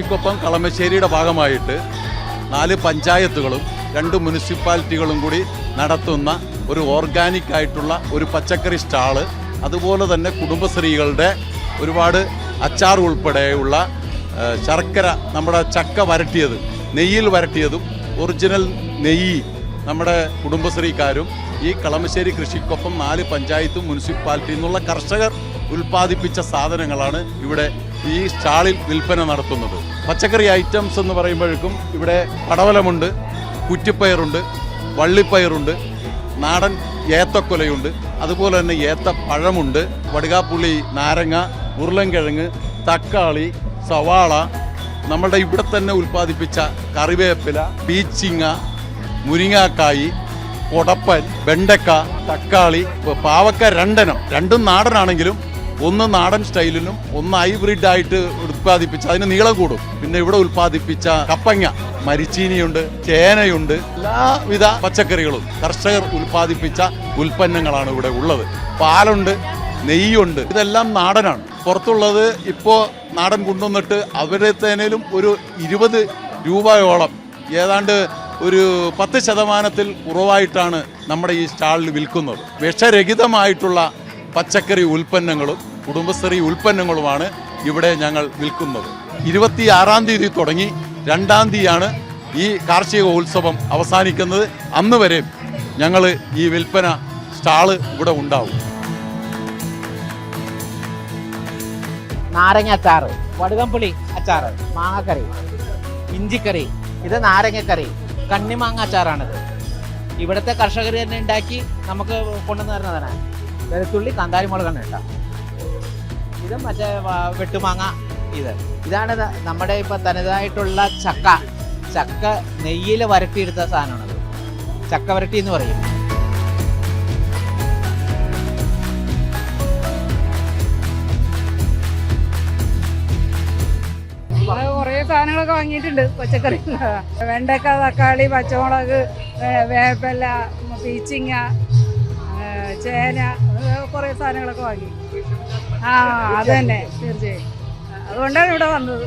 കൃഷിക്കൊപ്പം കളമശ്ശേരിയുടെ ഭാഗമായിട്ട് നാല് പഞ്ചായത്തുകളും രണ്ട് മുനിസിപ്പാലിറ്റികളും കൂടി നടത്തുന്ന ഒരു ഓർഗാനിക് ആയിട്ടുള്ള ഒരു പച്ചക്കറി സ്റ്റാൾ. അതുപോലെ തന്നെ കുടുംബശ്രീകളുടെ ഒരുപാട് അച്ചാർ ഉൾപ്പെടെയുള്ള ശർക്കര നമ്മുടെ ചക്ക വരട്ടിയത് നെയ്യിൽ വരട്ടിയതും ഒറിജിനൽ നെയ്യ് നമ്മുടെ കുടുംബശ്രീക്കാരും ഈ കളമശ്ശേരി കൃഷിക്കൊപ്പം നാല് പഞ്ചായത്തും മുനിസിപ്പാലിറ്റിയിൽ നിന്നുള്ള കർഷകർ ഉൽപ്പാദിപ്പിച്ച സാധനങ്ങളാണ് ഇവിടെ ഈ സ്റ്റാളിൽ വിൽപ്പന നടത്തുന്നത്. പച്ചക്കറി ഐറ്റംസ് എന്ന് പറയുമ്പോഴേക്കും ഇവിടെ പടവലമുണ്ട് കുറ്റിപ്പയറുണ്ട് വള്ളിപ്പയറുണ്ട് നാടൻ ഏത്തക്കൊലയുണ്ട് അതുപോലെ തന്നെ ഏത്തപ്പഴമുണ്ട് വടുകാപ്പുള്ളി നാരങ്ങ ഉരുളൻകിഴങ്ങ് തക്കാളി സവാള നമ്മളുടെ ഇവിടെ തന്നെ ഉൽപ്പാദിപ്പിച്ച കറിവേപ്പില പീച്ചിങ്ങ മുരിങ്ങാക്കായി കൊടപ്പൻ വെണ്ടക്ക തക്കാളി പാവക്ക രണ്ടെണ്ണം. രണ്ടും നാടനാണെങ്കിലും ഒന്ന് നാടൻ സ്റ്റൈലിലും ഒന്ന് ഹൈബ്രിഡ് ആയിട്ട് ഉത്പാദിപ്പിച്ച അതിന് നീളം കൂടും. പിന്നെ ഇവിടെ ഉത്പാദിപ്പിച്ച കപ്പങ്ങ മരിച്ചീനിയുണ്ട് ചേനയുണ്ട് എല്ലാവിധ പച്ചക്കറികളും കർഷകർ ഉത്പാദിപ്പിച്ച ഉൽപ്പന്നങ്ങളാണ് ഇവിടെ ഉള്ളത്. പാലുണ്ട് നെയ്യുണ്ട് ഇതെല്ലാം നാടനാണ്. പുറത്തുള്ളത് ഇപ്പോൾ നാടൻ കൊണ്ടുവന്നിട്ട് അവരത്തേനേലും ഒരു ഇരുപത് രൂപയോളം ഏതാണ്ട് ഒരു പത്ത് ശതമാനത്തിൽ കുറവായിട്ടാണ് നമ്മുടെ ഈ സ്റ്റാളിൽ വിൽക്കുന്നത്. വിഷരഹിതമായിട്ടുള്ള പച്ചക്കറി ഉൽപ്പന്നങ്ങളും കുടുംബശ്രീ ഉൽപ്പന്നങ്ങളുമാണ് ഇവിടെ ഞങ്ങൾ വിൽക്കുന്നത്. ഇരുപത്തി ആറാം തീയതി തുടങ്ങി രണ്ടാം തീയതിയാണ് ഈ കാർഷിക ഉത്സവം അവസാനിക്കുന്നത്. അന്ന് വരെ ഞങ്ങൾ ഈ വിൽപ്പന സ്റ്റാൾ ഇവിടെ ഉണ്ടാവും. നാരങ്ങ അച്ചാറ് വടുകംപുളി അച്ചാറ് മാങ്ങക്കറി ഇഞ്ചിക്കറി ഇത് നാരങ്ങക്കറി കണ്ണിമാങ്ങ അച്ചാറാണിത്. ഇവിടുത്തെ കർഷകർ തന്നെ ഉണ്ടാക്കി നമുക്ക് കൊണ്ടുവന്ന് തരുന്നതാണ്. വെളുത്തുള്ളി കാന്താരി മുളകാണ് ഇത് മറ്റേ വെട്ടുമാങ്ങ. ഇത്. ഇതാണ് നമ്മുടെ ഇപ്പൊ തനതായിട്ടുള്ള ചക്ക. ചക്ക നെയ്യിൽ വരട്ടിയെടുത്ത സാധനമാണത്. ചക്ക വരട്ടി എന്ന് പറയും സാധനങ്ങളൊക്കെ വാങ്ങിയിട്ടുണ്ട് പച്ചക്കറി. വെണ്ടക്ക തക്കാളി പച്ചമുളക് വേപ്പല പീച്ചിങ്ങ ചേന കുറേ സാധനങ്ങളൊക്കെ വാങ്ങി. ആ അത് തന്നെ. തീർച്ചയായും. അതുകൊണ്ടാണ് ഇവിടെ വന്നത്.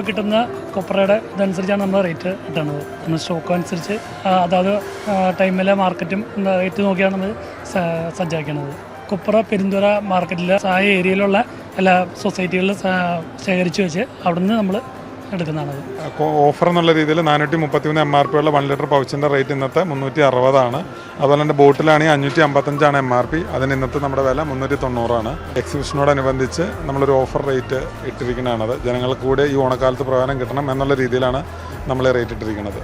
ഇപ്പോൾ കിട്ടുന്ന കൊപ്രയുടെ ഇതനുസരിച്ചാണ് നമ്മൾ റേറ്റ് കിട്ടുന്നത് നമ്മൾ സ്റ്റോക്ക് അനുസരിച്ച് അതാത് ടൈമിലെ മാർക്കറ്റും റേറ്റ് നോക്കിയാണ് നമ്മൾ സജ്ജാക്കുന്നത് കൊപ്ര പെരുന്തുറ മാർക്കറ്റിൽ ആ ഏരിയയിലുള്ള എല്ലാ സൊസൈറ്റികളിൽ ശേഖരിച്ച് വെച്ച് അവിടുന്ന് നമ്മൾ എടുക്കുന്നതാണത് ഓഫർ എന്നുള്ള രീതിയിൽ നാനൂറ്റി മുപ്പത്തി മൂന്ന് എം ആർ പി ഉള്ള വൺ ലിറ്റർ പൗച്ചിന്റെ റേറ്റ് ഇന്നത്തെ മുന്നൂറ്റി അറുപതാണ് അതുപോലെ തന്നെ ബോട്ടിലാണെങ്കിൽ അഞ്ഞൂറ്റി അമ്പത്തഞ്ചാണ് എം ആർ പി അതിന് ഇന്നത്തെ നമ്മുടെ വില മുന്നൂറ്റി തൊണ്ണൂറാണ് എക്സിബിഷനോടനുബന്ധിച്ച് നമ്മളൊരു ഓഫർ റേറ്റ് ഇട്ടിരിക്കുന്നതാണത്. ജനങ്ങൾക്ക് കൂടെ ഈ ഓണക്കാലത്ത് പ്രയോജനം കിട്ടണം എന്നുള്ള രീതിയിലാണ് നമ്മൾ റേറ്റ് ഇട്ടിരിക്കുന്നത്.